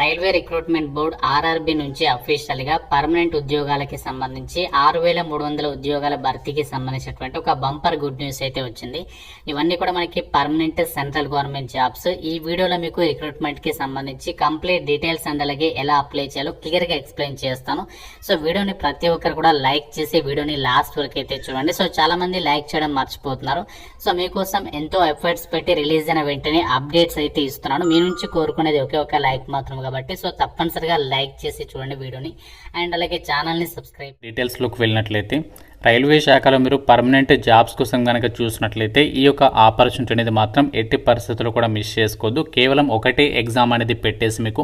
Railway recruitment board RRB నుంచి అఫీషియల్గా permanent ఉద్యోగాలకి సంబంధించి ఆరు వేల మూడు వందల ఉద్యోగాల భర్తీకి సంబంధించినటువంటి ఒక బంపర్ గుడ్ న్యూస్ అయితే వచ్చింది. ఇవన్నీ కూడా మనకి పర్మనెంట్ సెంట్రల్ గవర్నమెంట్ జాబ్స్. ఈ వీడియోలో మీకు రిక్రూట్మెంట్కి సంబంధించి కంప్లీట్ డీటెయిల్స్ అండ్ అలాగే ఎలా అప్లై చేయాలో క్లియర్గా ఎక్స్ప్లెయిన్ చేస్తాను. సో వీడియోని ప్రతి ఒక్కరు కూడా లైక్ చేసి వీడియోని లాస్ట్ వరకు అయితే చూడండి. సో చాలా మంది లైక్ చేయడం మర్చిపోతున్నారు. సో మీకోసం ఎంతో ఎఫర్ట్స్ పెట్టి రిలీజ్ అయిన వెంటనే అప్డేట్స్ అయితే ఇస్తున్నాను. మీ నుంచి కోరుకునేది ఒకే ఒక లైక్ మాత్రం కాబట్టి సో తప్పనిసరిగా లైక్ చేసి చూడండి వీడియోని. అండ్ అలాగే ఛానల్ని సబ్స్క్రైబ్ డీటెయిల్స్లోకి వెళ్ళినట్లయితే రైల్వే శాఖలో మీరు పర్మనెంట్ జాబ్స్ కోసం కనుక చూసినట్లయితే ఈ యొక్క ఆపర్చునిటీ అనేది మాత్రం ఎట్టి పరిస్థితుల్లో కూడా మిస్ చేసుకోవద్దు. కేవలం ఒకటే ఎగ్జామ్ అనేది పెట్టేసి మీకు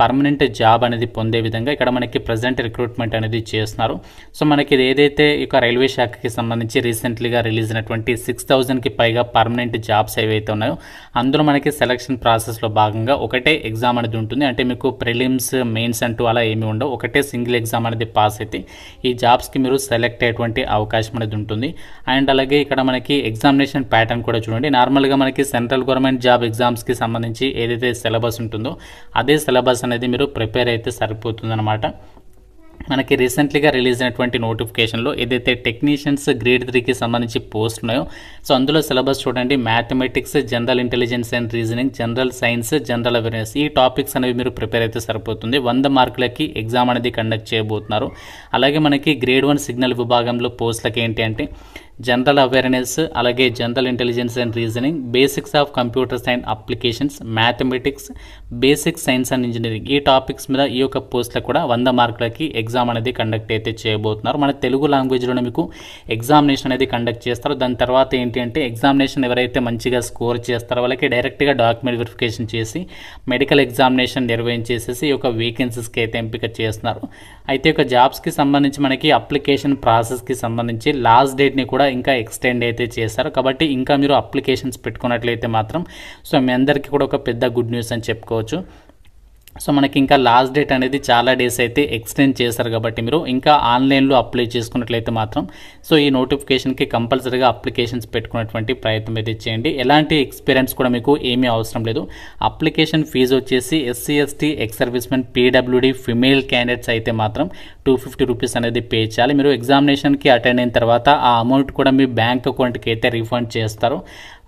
పర్మనెంట్ జాబ్ అనేది పొందే విధంగా ఇక్కడ మనకి ప్రజెంట్ రిక్రూట్మెంట్ అనేది చేస్తున్నారు. సో మనకి ఇది ఏదైతే ఈ రైల్వే శాఖకి సంబంధించి రీసెంట్లీగా రిలీజ్ అయినటువంటి సిక్స్ థౌజండ్కి పైగా పర్మనెంట్ జాబ్స్ ఏవైతే ఉన్నాయో అందులో మనకి సెలక్షన్ ప్రాసెస్లో భాగంగా ఒకటే ఎగ్జామ్ అనేది ఉంటుంది. అంటే మీకు ప్రిలిమ్స్ మెయిన్స్ అంటూ అలా ఏమి ఉండవు. ఒకటే సింగిల్ ఎగ్జామ్ అనేది పాస్ అయితే ఈ జాబ్స్కి మీరు సెలెక్ట్ అయ్యేటువంటి అవకాశం అనేది ఉంటుంది. అండ్ అలాగే ఇక్కడ మనకి ఎగ్జామినేషన్ ప్యాటర్న్ కూడా చూడండి. నార్మల్గా మనకి సెంట్రల్ గవర్నమెంట్ జాబ్ ఎగ్జామ్స్కి సంబంధించి ఏదైతే సిలబస్ ఉంటుందో అదే సిలబస్ అనేది మీరు ప్రిపేర్ అయితే సరిపోతుందన్నమాట. మనకి రీసెంట్లీగా రిలీజ్ అయినటువంటి నోటిఫికేషన్లో ఏదైతే టెక్నీషియన్స్ గ్రేడ్ త్రీకి సంబంధించి పోస్ట్ ఉన్నాయో సో అందులో సిలబస్ చూడండి. Mathematics general intelligence and reasoning general science general awareness. ఈ టాపిక్స్ అనేవి మీరు ప్రిపేర్ అయితే సరిపోతుంది. వంద మార్కులకి ఎగ్జామ్ అనేది కండక్ట్ చేయబోతున్నారు. అలాగే మనకి గ్రేడ్ వన్ సిగ్నల్ విభాగంలో పోస్టులకి ఏంటి అంటే జనరల్ అవేర్నెస్ అలాగే general intelligence and reasoning basics of computers and applications mathematics basic science and engineering. ఈ టాపిక్స్ మీద ఈ యొక్క పోస్ట్లో కూడా వంద మార్కులకి ఎగ్జామ్ అనేది కండక్ట్ అయితే చేయబోతున్నారు. మన తెలుగు లాంగ్వేజ్లోనే మీకు ఎగ్జామినేషన్ అనేది కండక్ట్ చేస్తారు. దాని తర్వాత ఏంటి అంటే ఎగ్జామినేషన్ ఎవరైతే మంచిగా స్కోర్ చేస్తారో వాళ్ళకి డైరెక్ట్గా డాక్యుమెంట్ వెరిఫికేషన్ చేసి మెడికల్ ఎగ్జామినేషన్ నిర్వహించేసేసి ఈ యొక్క వేకెన్సీస్కి అయితే ఎంపిక చేస్తున్నారు. అయితే ఒక జాబ్స్కి సంబంధించి మనకి అప్లికేషన్ ప్రాసెస్కి సంబంధించి లాస్ట్ డేట్ని కూడా ఇంకా ఎక్స్టెండ్ అయితే చేశారు. కాబట్టి ఇంకా మీరు అప్లికేషన్స్ పెట్టుకున్నట్లయితే మాత్రం సో మీ అందరికీ కూడా ఒక పెద్ద గుడ్ న్యూస్ అని చెప్పుకోవచ్చు. సో మనకి ఇంకా లాస్ట్ డేట్ అనేది చాలా డేస్ అయితే ఎక్స్టెండ్ చేశారు కాబట్టి మీరు ఇంకా ఆన్లైన్లో అప్లై చేసుకున్నట్లయితే మాత్రం సో ఈ నోటిఫికేషన్కి కంపల్సరీగా అప్లికేషన్స్ పెట్టుకున్నటువంటి ప్రయత్నం అయితే చేయండి. ఎలాంటి ఎక్స్పీరియన్స్ కూడా మీకు ఏమీ అవసరం లేదు. అప్లికేషన్ ఫీజు వచ్చేసి SC ST ex servicemen PWD female candidates అయితే మాత్రం టూ ఫిఫ్టీ రూపీస్ అనేది పే చేయాలి. మీరు ఎగ్జామినేషన్కి అటెండ్ అయిన తర్వాత ఆ అమౌంట్ కూడా మీ బ్యాంక్ అకౌంట్కి అయితే రీఫండ్ చేస్తారు.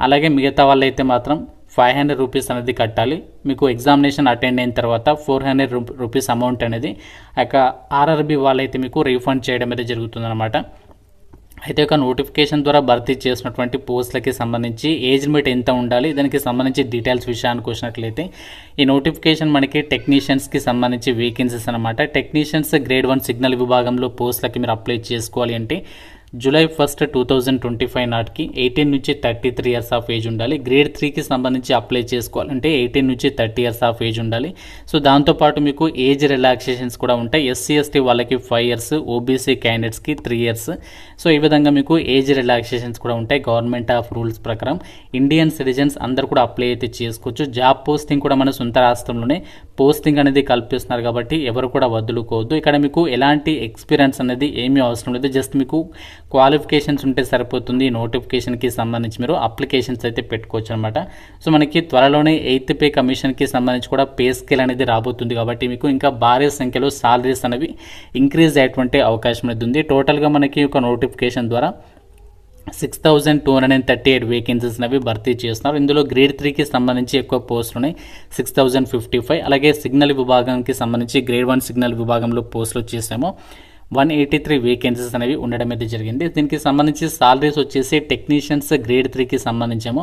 అలాగే మిగతా వాళ్ళైతే మాత్రం ఫైవ్ హండ్రెడ్ రూపీస్ అనేది కట్టాలి. మీకు ఎగ్జామినేషన్ అటెండ్ అయిన తర్వాత ఫోర్ హండ్రెడ్ రూపీస్ అమౌంట్ అనేది ఆ యొక్క ఆర్ఆర్బి వాళ్ళైతే మీకు రీఫండ్ చేయడం అయితే జరుగుతుందన్నమాట. అయితే ఒక నోటిఫికేషన్ ద్వారా భర్తీ చేసినటువంటి పోస్టులకి సంబంధించి ఏజ్ లిమిట్ ఎంత ఉండాలి దానికి సంబంధించి డీటెయిల్స్ విషయానికి వచ్చినట్లయితే ఈ నోటిఫికేషన్ మనకి టెక్నీషియన్స్కి సంబంధించి వేకెన్సీస్ అనమాట టెక్నీషియన్స్ గ్రేడ్ వన్ సిగ్నల్ విభాగంలో పోస్టులకి మీరు అప్లై చేసుకోవాలి అంటే July first two thousand twenty five నాటికి ఎయిటీన్ నుంచి thirty three years of age ఉండాలి గ్రేడ్ త్రీకి సంబంధించి అప్లై చేసుకోవాలంటే ఎయిటీన్ నుంచి థర్టీ ఇయర్స్ ఆఫ్ ఏజ్ ఉండాలి. సో దాంతోపాటు మీకు ఏజ్ రిలాక్సేషన్స్ కూడా ఉంటాయి. ఎస్సీ ఎస్టీ వాళ్ళకి ఫైవ్ ఇయర్స్ ఓబీసీ క్యాండిడేట్స్కి త్రీ ఇయర్స్ సో ఈ విధంగా మీకు ఏజ్ రిలాక్సేషన్స్ కూడా ఉంటాయి. గవర్నమెంట్ ఆఫ్ రూల్స్ ప్రకారం ఇండియన్ సిటిజన్స్ అందరు కూడా అప్లై అయితే చేసుకోవచ్చు. జాబ్ పోస్టింగ్ కూడా మన సొంత రాష్ట్రంలోనే పోస్టింగ్ అనేది కల్పిస్తున్నారు కాబట్టి ఎవరు కూడా వదులుకోవద్దు. ఇక్కడ మీకు ఎలాంటి ఎక్స్పీరియన్స్ అనేది ఏమీ అవసరం లేదు. జస్ట్ మీకు క్వాలిఫికేషన్స్ ఉంటే సరిపోతుంది ఈ నోటిఫికేషన్కి సంబంధించి మీరు అప్లికేషన్స్ అయితే పెట్టుకోవచ్చు అనమాట సో మనకి త్వరలోనే ఎయిత్ పే కమిషన్కి సంబంధించి కూడా పే స్కేల్ అనేది రాబోతుంది కాబట్టి మీకు ఇంకా భారీ సంఖ్యలో సాలరీస్ అనేవి ఇంక్రీజ్ అయ్యేటువంటి అవకాశం అనేది ఉంది. టోటల్గా మనకి ఒక నోటిఫికేషన్ ద్వారా six thousand two hundred and thirty eight vacancies అనేవి భర్తీ చేస్తున్నారు. ఇందులో గ్రేడ్ త్రీకి సంబంధించి ఎక్కువ పోస్టులు ఉన్నాయి. సిక్స్ థౌజండ్ ఫిఫ్టీ ఫైవ్ అలాగే సిగ్నల్ విభాగానికి సంబంధించి గ్రేడ్ వన్ సిగ్నల్ విభాగంలో పోస్టులు వచ్చేసాము. వన్ ఎయిటీ త్రీ వేకెన్సీస్ అనేవి ఉండడం అయితే జరిగింది. దీనికి సంబంధించి సాలరీస్ వచ్చేసి టెక్నీషియన్స్ గ్రేడ్ త్రీకి సంబంధించేమో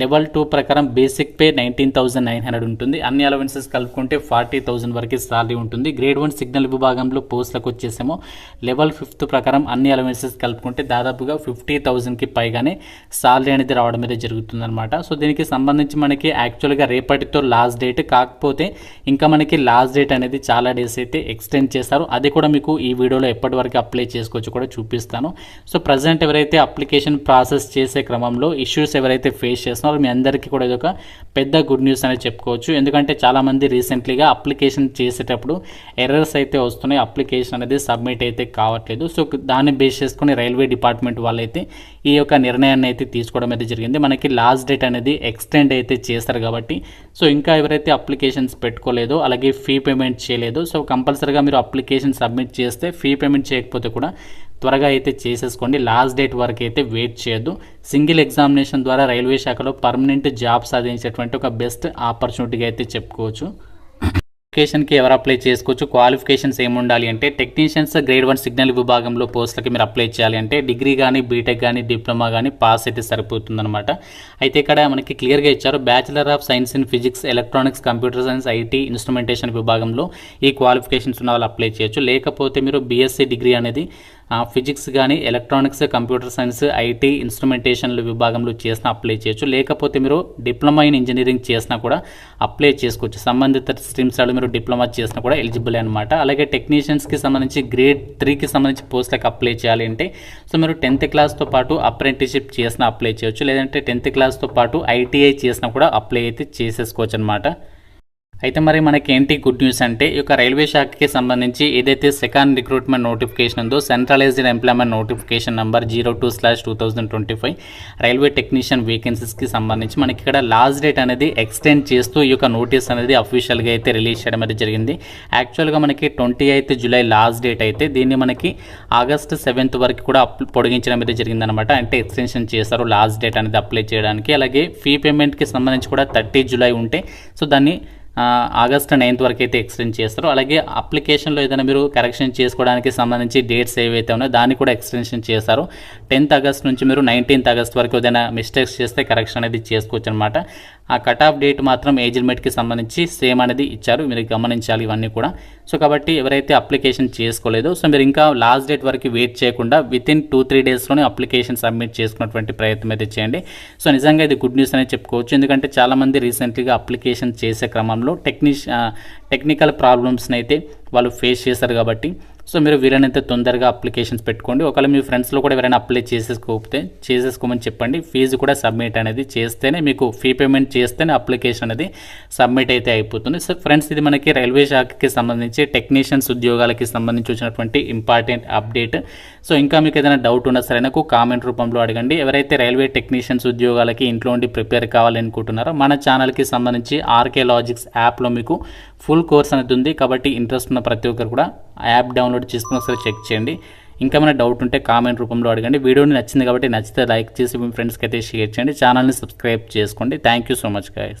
లెవెల్ టూ ప్రకారం basic pay nineteen thousand nine hundred ఉంటుంది. అన్ని అలవెన్సెస్ కలుపుకుంటే ఫార్టీ థౌసండ్ వరకు సాలరీ ఉంటుంది. గ్రేడ్ వన్ సిగ్నల్ విభాగంలో పోస్టులకు వచ్చేసేమో లెవెల్ ఫిఫ్త్ ప్రకారం అన్ని అలవెన్సెస్ కలుపుకుంటే దాదాపుగా ఫిఫ్టీ థౌసండ్కి పైగానే సాలరీ అనేది రావడం అయితే జరుగుతుందన్నమాట. సో దీనికి సంబంధించి మనకి యాక్చువల్గా రేపటితో లాస్ట్ డేట్ కాకపోతే ఇంకా మనకి లాస్ట్ డేట్ అనేది చాలా డేస్ అయితే ఎక్స్టెండ్ చేస్తారు. అది కూడా మీకు ఈ వీడియోలో ఎప్పటివరకు అప్లై చేసుకోవచ్చు కూడా చూపిస్తాను. సో ప్రజెంట్ ఎవరైతే అప్లికేషన్ ప్రాసెస్ చేసే క్రమంలో ఇష్యూస్ ఎవరైతే ఫేస్ చేస్తున్నారో మీ అందరికీ కూడా ఇదొక పెద్ద గుడ్ న్యూస్ అనేది చెప్పుకోవచ్చు. ఎందుకంటే చాలామంది రీసెంట్లీగా అప్లికేషన్ చేసేటప్పుడు ఎర్రర్స్ అయితే వస్తున్నాయి. అప్లికేషన్ అనేది సబ్మిట్ అయితే కావట్లేదు. సో దాన్ని బేస్ చేసుకుని రైల్వే డిపార్ట్మెంట్ వాళ్ళైతే ఈ యొక్క నిర్ణయాన్ని అయితే తీసుకోవడం అయితే జరిగింది. మనకి లాస్ట్ డేట్ అనేది ఎక్స్టెండ్ అయితే చేస్తారు కాబట్టి. సో ఇంకా ఎవరైతే అప్లికేషన్స్ పెట్టుకోలేదో అలాగే ఫీ పేమెంట్ చేయలేదో సో కంపల్సరీగా మీరు అప్లికేషన్ సబ్మిట్ చేస్తే ఫీ పేమెంట్ చేయకపోతే కూడా త్వరగా అయితే చేసేసుకోండి. లాస్ట్ డేట్ వరకు అయితే వెయిట్ చేయొద్దు. సింగిల్ ఎగ్జామినేషన్ ద్వారా రైల్వే శాఖలో పర్మనెంట్ జాబ్ సాధించేటువంటి ఒక బెస్ట్ ఆపర్చునిటీగా అయితే చెప్పుకోవచ్చు. అప్లికేషన్కి ఎవరు అప్లై చేసుకోవచ్చు? క్వాలిఫికేషన్స్ ఏమి ఉండాలి అంటే టెక్నీషియన్స్ గ్రేడ్ వన్ సిగ్నల్ విభాగంలో పోస్టులకి మీరు అప్లై చేయాలి అంటే డిగ్రీ కానీ బీటెక్ కానీ డిప్లొమా కానీ పాస్ అయితే సరిపోతుందన్నమాట. అయితే ఇక్కడ మనకి క్లియర్గా ఇచ్చారు bachelor of science in physics electronics computer science IT instrumentation విభాగంలో ఈ క్వాలిఫికేషన్స్ ఉన్న వాళ్ళు అప్లై చేయొచ్చు. లేకపోతే మీరు బీఎస్సీ డిగ్రీ అనేది ఫిజిక్స్ కానీ ఎలక్ట్రానిక్స్ కంప్యూటర్ సైన్స్ ఐటీ ఇన్స్ట్రుమెంటేషన్ల విభాగంలో చేసినా అప్లై చేయొచ్చు. లేకపోతే మీరు డిప్లొమా ఇన్ ఇంజనీరింగ్ చేసినా కూడా అప్లై చేసుకోవచ్చు. సంబంధిత స్ట్రీమ్స్ మీరు డిప్లొమా చేసినా కూడా ఎలిజిబుల్ అనమాట అలాగే టెక్నీషియన్స్కి సంబంధించి గ్రేడ్ త్రీకి సంబంధించి పోస్ట్లకు అప్లై చేయాలి అంటే సో మీరు టెన్త్ క్లాస్తో పాటు అప్రెంటిషిప్ చేసినా అప్లై చేయొచ్చు. లేదంటే టెన్త్ క్లాస్తో పాటు ఐటీఐ చేసినా కూడా అప్లై అయితే చేసేసుకోవచ్చు అనమాట అయితే మరి మనకి ఏంటి గుడ్ న్యూస్ అంటే ఈ యొక్క రైల్వే శాఖకి సంబంధించి ఏదైతే సెకండ్ రిక్రూట్మెంట్ నోటిఫికేషన్ ఉందో centralised employment notification number zero two slash two thousand twenty five railway technician వేకెన్సీస్కి సంబంధించి మనకి ఇక్కడ లాస్ట్ డేట్ అనేది ఎక్స్టెండ్ చేస్తూ ఈ యొక్క నోటీస్ అనేది అఫీషియల్గా అయితే రిలీజ్ చేయడం అనేది జరిగింది. యాక్చువల్గా మనకి twenty eighth July last date అయితే దీన్ని మనకి ఆగస్ట్ సెవెంత్ వరకు కూడా అప్ పొడిగించడం అయితే జరిగిందనమాట అంటే ఎక్స్టెన్షన్ చేస్తారు లాస్ట్ డేట్ అనేది అప్లై చేయడానికి. అలాగే ఫీ పేమెంట్కి సంబంధించి కూడా థర్టీ జూలై ఉంటే సో దాన్ని ఆగస్ట్ నైన్త్ వరకు అయితే ఎక్స్టెండ్ చేస్తారు. అలాగే అప్లికేషన్లో ఏదైనా మీరు కరెక్షన్ చేసుకోవడానికి సంబంధించి డేట్స్ ఏవైతే ఉన్నాయో దాన్ని కూడా ఎక్స్టెన్షన్ చేస్తారు. టెన్త్ ఆగస్ట్ నుంచి మీరు నైన్టీన్త్ ఆగస్ట్ వరకు ఏదైనా మిస్టేక్స్ చేస్తే కరెక్షన్ అనేది చేసుకోవచ్చు అనమాట ఆ కట్ ఆఫ్ డేట్ మాత్రం ఏజ్ లిమిట్కి సంబంధించి సేమ్ అనేది ఇచ్చారు. మీరు గమనించాలి ఇవన్నీ కూడా. సో కాబట్టి ఎవరైతే అప్లికేషన్ చేసుకోలేదో సో మీరు ఇంకా లాస్ట్ డేట్ వరకు వెయిట్ చేయకుండా విత్ ఇన్ టూ త్రీ డేస్లోనే అప్లికేషన్ సబ్మిట్ చేసుకున్నటువంటి ప్రయత్నం అయితే చేయండి. సో నిజంగా ఇది గుడ్ న్యూస్ అనేది చెప్పుకోవచ్చు. ఎందుకంటే చాలామంది రీసెంట్గా అప్లికేషన్ చేసే క్రమంలో టెక్నిష్ టెక్నికల్ ప్రాబ్లమ్స్ని అయితే వాళ్ళు ఫేస్ చేస్తారు కాబట్టి సో మీరు వీలైనంత తొందరగా అప్లికేషన్స్ పెట్టుకోండి. ఒకవేళ మీ ఫ్రెండ్స్లో కూడా ఎవరైనా అప్లై చేసేసుకోకపోతే చేసేసుకోమని చెప్పండి. ఫీజు కూడా సబ్మిట్ అనేది చేస్తేనే మీకు ఫీ పేమెంట్ చేస్తేనే అప్లికేషన్ అనేది సబ్మిట్ అయితే అయిపోతుంది. సో ఫ్రెండ్స్ ఇది మనకి రైల్వే శాఖకి సంబంధించి టెక్నీషియన్స్ ఉద్యోగాలకి సంబంధించి వచ్చినటువంటి ఇంపార్టెంట్ అప్డేట్. సో ఇంకా మీకు ఏదైనా డౌట్ ఉన్నా సరే నాకు కామెంట్ రూపంలో అడగండి. ఎవరైతే రైల్వే టెక్నీషియన్స్ ఉద్యోగాలకి ఇంట్లో ఉండి ప్రిపేర్ కావాలనుకుంటున్నారో మన ఛానల్కి సంబంధించి ఆర్కే లాజిక్స్ యాప్లో మీకు ఫుల్ కోర్స్ అనేది ఉంది. కాబట్టి ఇంట్రెస్ట్ ఉన్న ప్రతి ఒక్కరు కూడా యాప్ డౌన్లోడ్ చేసుకుని ఒకసారి చెక్ చేయండి. ఇంకా మన డౌట్ ఉంటే కామెంట్ రూపంలో అడగండి. వీడియోని నచ్చింది కాబట్టి నచ్చితే లైక్ చేసి మీ ఫ్రెండ్స్కి అయితే షేర్ చేయండి. ఛానల్ని సబ్స్క్రైబ్ చేసుకోండి. Thank you so much guys